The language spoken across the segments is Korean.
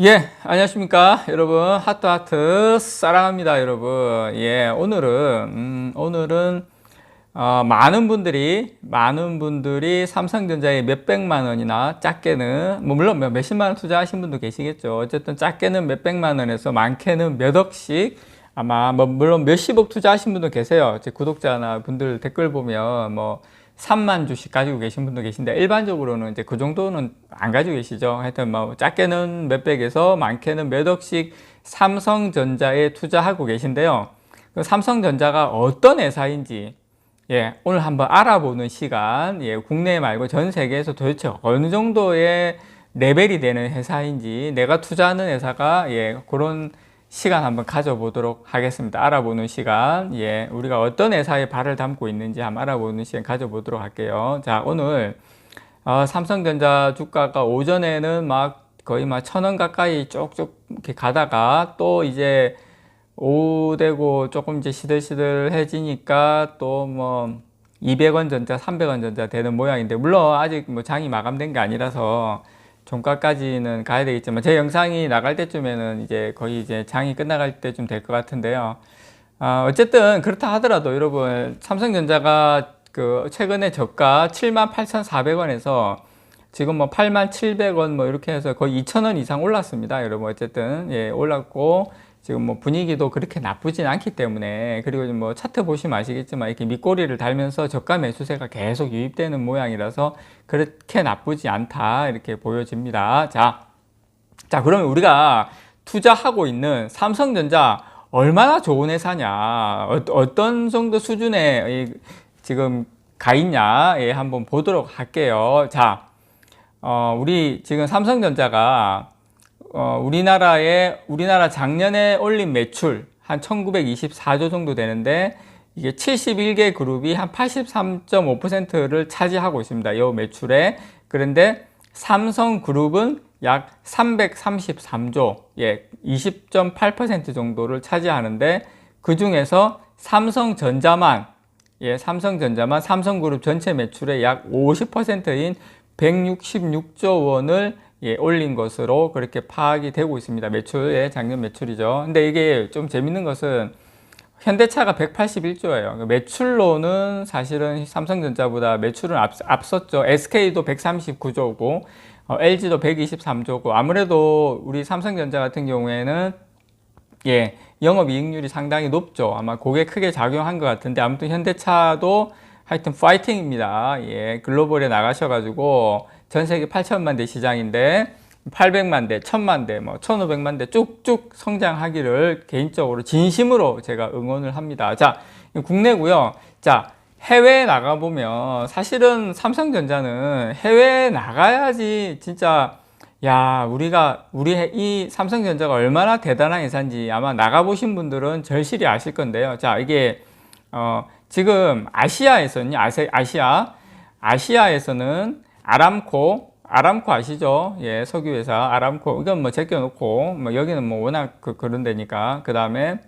예, 안녕하십니까. 여러분, 하트하트 사랑합니다, 여러분. 예, 오늘은, 음, 오늘은, 어, 많은 분들이, 많은 분들이 삼성전자에 몇백만 원이나 작게는, 뭐, 물론 몇- 몇십만 원 투자하신 분도 계시겠죠. 어쨌든 작게는 몇백만 원에서 많게는 몇 억씩 아마, 뭐, 물론 몇십억 투자하신 분도 계세요. 제 구독자나 분들 댓글 보면 뭐, 3만 주씩 가지고 계신 분도 계신데 일반적으로는 이제 그 정도는 안 가지고 계시죠. 하여튼 뭐 작게는 몇백에서 많게는 몇 억씩 삼성전자에 투자하고 계신데요. 그 삼성전자가 어떤 회사인지 예, 오늘 한번 알아보는 시간, 예, 국내 말고 전 세계에서 도대체 어느 정도의 레벨이 되는 회사인지, 내가 투자하는 회사가, 예, 그런 시간 한번 가져보도록 하겠습니다. 알아보는 시간, 예, 우리가 어떤 회사에 발을 담고 있는지 한번 알아보는 시간 가져보도록 할게요. 자, 오늘, 어, 삼성전자 주가가 오전에는 막 거의 막 천 원 가까이 쭉쭉 이렇게 가다가 또 이제 오후 되고 조금 이제 시들시들해지니까 또 뭐 200원 전자, 300원 전자 되는 모양인데 물론 아직 뭐 장이 마감된 게 아니라서 종가까지는 가야 되겠지만 제 영상이 나갈 때쯤에는 이제 거의 이제 장이 끝나갈 때쯤 될 것 같은데요. 아, 어쨌든 그렇다 하더라도 여러분 삼성전자가 그 최근에 저가 78,400원에서 지금 뭐 8,700원 뭐 이렇게 해서 거의 2,000원 이상 올랐습니다. 여러분 어쨌든 예, 올랐고 지금 뭐 분위기도 그렇게 나쁘진 않기 때문에 그리고 뭐 차트 보시면 아시겠지만 이렇게 밑꼬리를 달면서 저가 매수세가 계속 유입되는 모양이라서 그렇게 나쁘지 않다 이렇게 보여집니다. 자, 자 그러면 우리가 투자하고 있는 삼성전자 얼마나 좋은 회사냐, 어, 어떤 정도 수준의 이 지금 가 있냐, 예, 한번 보도록 할게요. 자, 어, 우리 지금 삼성전자가 어, 우리나라에 우리나라 작년에 올린 매출 한 1924조 정도 되는데 이게 71개 그룹이 한 83.5%를 차지하고 있습니다. 이 매출에. 그런데 삼성그룹은 약 333조, 예, 20.8% 정도를 차지하는데 그 중에서 삼성전자만 예, 삼성전자만 삼성그룹 전체 매출의 약 50%인 166조 원을 예, 올린 것으로 그렇게 파악이 되고 있습니다. 매출의 작년 매출이죠. 근데 이게 좀 재밌는 것은 현대차가 181조예요. 매출로는 사실은 삼성전자보다 매출은 앞, 앞섰죠. SK도 139조고, 어, LG도 123조고, 아무래도 우리 삼성전자 같은 경우에는 예, 영업이익률이 상당히 높죠. 아마 그게 크게 작용한 것 같은데, 아무튼 현대차도 하여튼 파이팅입니다. 예, 글로벌에 나가셔가지고 전 세계 8천만 대 시장인데 800만 대, 1000만 대, 뭐 1500만 대 쭉쭉 성장하기를 개인적으로 진심으로 제가 응원을 합니다. 자, 국내고요. 자, 해외에 나가보면 사실은 삼성전자는 해외에 나가야지 진짜 야, 우리가, 우리 이 삼성전자가 얼마나 대단한 회사인지 아마 나가보신 분들은 절실히 아실 건데요. 자, 이게, 어, 지금 아시아에서는, 아시, 아시아, 아시아에서는 아람코, 아람코 아시죠? 예, 석유회사, 아람코. 이건 뭐 제껴놓고, 뭐 여기는 뭐 워낙 그, 그런 데니까. 그 다음에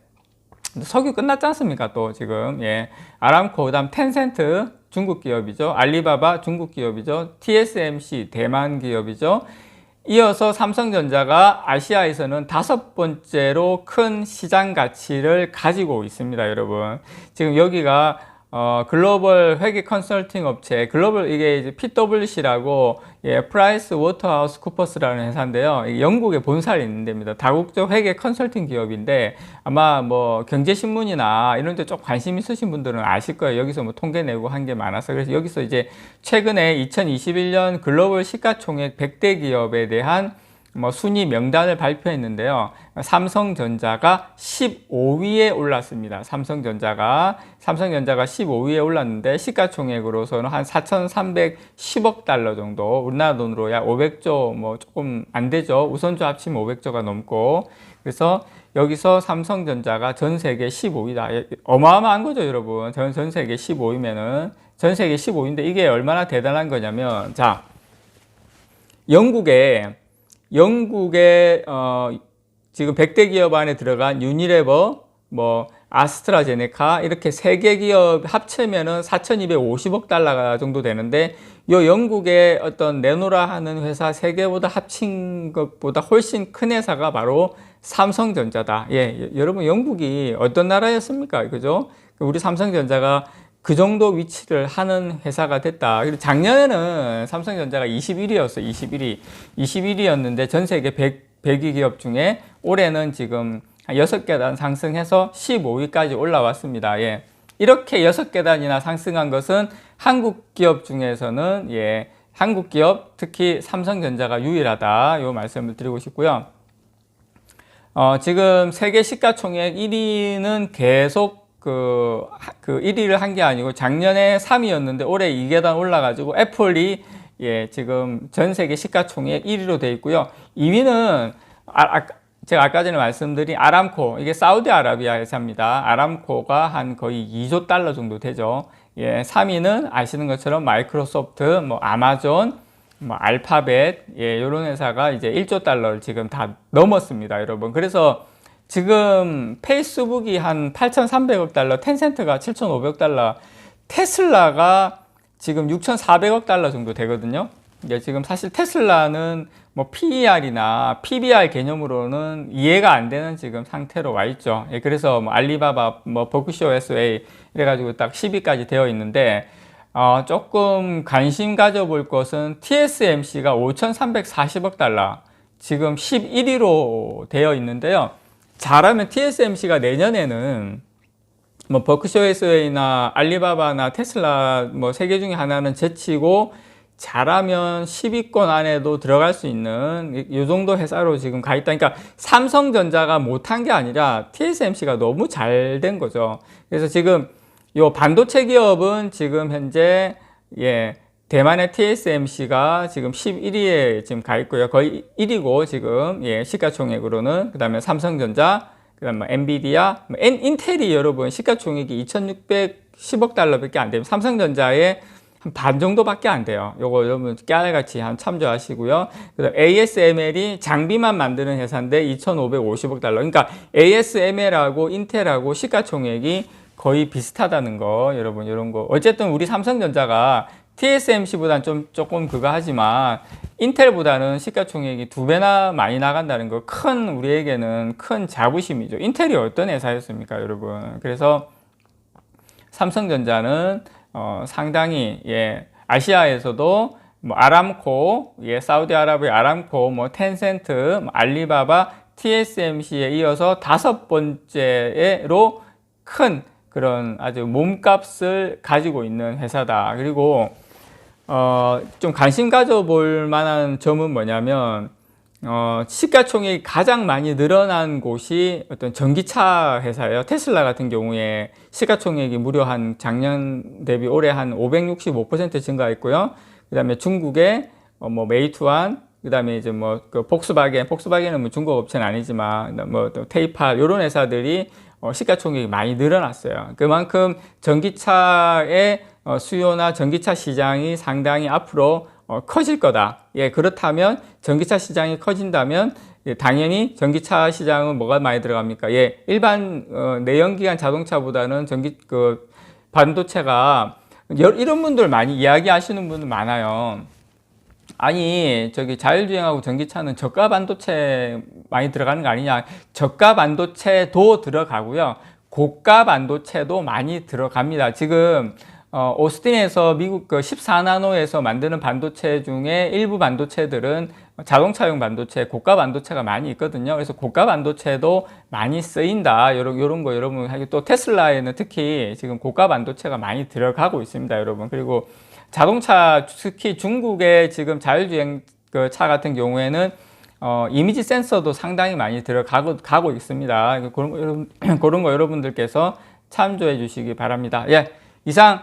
석유 끝났지 않습니까? 또 지금, 예. 아람코, 그 다음 텐센트, 중국 기업이죠. 알리바바, 중국 기업이죠. TSMC, 대만 기업이죠. 이어서 삼성전자가 아시아에서는 다섯 번째로 큰 시장 가치를 가지고 있습니다, 여러분. 지금 여기가 어, 글로벌 회계 컨설팅 업체, 글로벌 이게 이제 PwC라고 예, 프라이스 워터하우스 쿠퍼스라는 회사인데요. 영국에 본사를 있는 데입니다. 다국적 회계 컨설팅 기업인데 아마 뭐 경제신문이나 이런 데 좀 관심 있으신 분들은 아실 거예요. 여기서 뭐 통계 내고 한 게 많아서 그래서 여기서 이제 최근에 2021년 글로벌 시가총액 100대 기업에 대한 뭐 순위 명단을 발표했는데요. 삼성전자가 15위에 올랐습니다. 삼성전자가 삼성전자가 15위에 올랐는데 시가총액으로서는 한 4,310억 달러 정도, 우리나라 돈으로 약 500조 뭐 조금 안 되죠. 우선주 합치면 500조가 넘고 그래서 여기서 삼성전자가 전 세계 15위다. 어마어마한 거죠, 여러분. 전, 전 세계 15위면은 전 세계 15위인데 이게 얼마나 대단한 거냐면 자 영국에 영국의 어, 지금 100대 기업 안에 들어간 유니레버, 뭐 아스트라제네카 이렇게 세 개 기업 합치면은 4,250억 달러가 정도 되는데 요 영국의 어떤 네노라 하는 회사 세 개보다 합친 것보다 훨씬 큰 회사가 바로 삼성전자다. 예, 여러분 영국이 어떤 나라였습니까? 그죠? 우리 삼성전자가 그 정도 위치를 하는 회사가 됐다. 그리고 작년에는 삼성전자가 21위였어, 21위. 21위였는데 전 세계 100, 100위 기업 중에 올해는 지금 한 6계단 상승해서 15위까지 올라왔습니다. 예. 이렇게 6계단이나 상승한 것은 한국 기업 중에서는 예, 한국 기업 특히 삼성전자가 유일하다. 요 말씀을 드리고 싶고요. 어, 지금 세계 시가총액 1위는 계속 그, 그 1위를 한 게 아니고 작년에 3위였는데 올해 2계단 올라가지고 애플이 예, 지금 전 세계 시가총액 1위로 돼 있고요. 2위는 아, 아, 제가 아까 전에 말씀드린 아람코 이게 사우디아라비아 회사입니다. 아람코가 한 거의 2조 달러 정도 되죠. 예, 3위는 아시는 것처럼 마이크로소프트, 뭐 아마존, 뭐 알파벳, 예, 이런 회사가 이제 1조 달러를 지금 다 넘었습니다, 여러분. 그래서 지금 페이스북이 한 8,300억 달러, 텐센트가 7,500억 달러, 테슬라가 지금 6,400억 달러 정도 되거든요. 이게 지금 사실 테슬라는 뭐 PER이나 PBR 개념으로는 이해가 안 되는 지금 상태로 와 있죠. 예, 그래서 뭐 알리바바, 뭐 버크셔 SA 이래가지고 딱 10위까지 되어 있는데 어, 조금 관심 가져볼 것은 TSMC가 5,340억 달러 지금 11위로 되어 있는데요. 잘하면 TSMC가 내년에는 뭐 버크셔 SA나 알리바바나 테슬라 뭐 세 개 중에 하나는 제치고 잘하면 10위권 안에도 들어갈 수 있는 이 정도 회사로 지금 가 있다. 그러니까 삼성전자가 못한 게 아니라 TSMC가 너무 잘 된 거죠. 그래서 지금 요 반도체 기업은 지금 현재 예 대만의 TSMC가 지금 11위에 지금 가 있고요. 거의 1위고 지금 예 시가총액으로는 그다음에 삼성전자 그다음 뭐 엔비디아, 뭐 엔, 인텔이 여러분 시가총액이 2,610억 달러밖에 안 됩니다. 삼성전자의 한 반 정도밖에 안 돼요. 요거 여러분 깨알같이 한 참조하시고요. 그다음 ASML이 장비만 만드는 회사인데 2,550억 달러. 그러니까 ASML하고 인텔하고 시가총액이 거의 비슷하다는 거 여러분 이런 거 어쨌든 우리 삼성전자가 TSMC보다는 좀 조금 그거 하지만 인텔보다는 시가총액이 두 배나 많이 나간다는 거 큰 우리에게는 큰 자부심이죠. 인텔이 어떤 회사였습니까, 여러분? 그래서 삼성전자는 어, 상당히 예, 아시아에서도 뭐 아람코, 예, 사우디아라비아 아람코, 뭐 텐센트, 뭐 알리바바, TSMC에 이어서 다섯 번째로 큰 그런 아주 몸값을 가지고 있는 회사다. 그리고 어, 좀 관심 가져볼 만한 점은 뭐냐면 어, 시가총액이 가장 많이 늘어난 곳이 어떤 전기차 회사예요. 테슬라 같은 경우에 시가총액이 무려 한 작년 대비 올해 한 565% 증가했고요. 그 다음에 중국의 어, 뭐 메이투안, 그 다음에 이제 뭐그 폭스바겐, 폭스바겐은 뭐 중국 업체는 아니지만 뭐또 테이팔 이런 회사들이 어, 시가총액이 많이 늘어났어요. 그만큼 전기차의 어, 수요나 전기차 시장이 상당히 앞으로 어, 커질 거다. 예, 그렇다면 전기차 시장이 커진다면 예, 당연히 전기차 시장은 뭐가 많이 들어갑니까? 예, 일반 어, 내연기관 자동차보다는 전기 그 반도체가 여- 이런 분들 많이 이야기하시는 분들 많아요. 아니 저기 자율주행하고 전기차는 저가 반도체 많이 들어가는 거 아니냐 저가 반도체도 들어가고요 고가 반도체도 많이 들어갑니다 지금 어, 오스틴에서 미국 그 14나노에서 만드는 반도체 중에 일부 반도체들은 자동차용 반도체, 고가 반도체가 많이 있거든요. 그래서 고가 반도체도 많이 쓰인다. 요런, 요런 거 여러분, 또 테슬라에는 특히 지금 고가 반도체가 많이 들어가고 있습니다. 여러분. 그리고 자동차, 특히 중국의 지금 자율주행 그 차 같은 경우에는 어, 이미지 센서도 상당히 많이 들어가고 가고 있습니다. 그런 거, 그런 거 여러분들께서 참조해 주시기 바랍니다. 예, 이상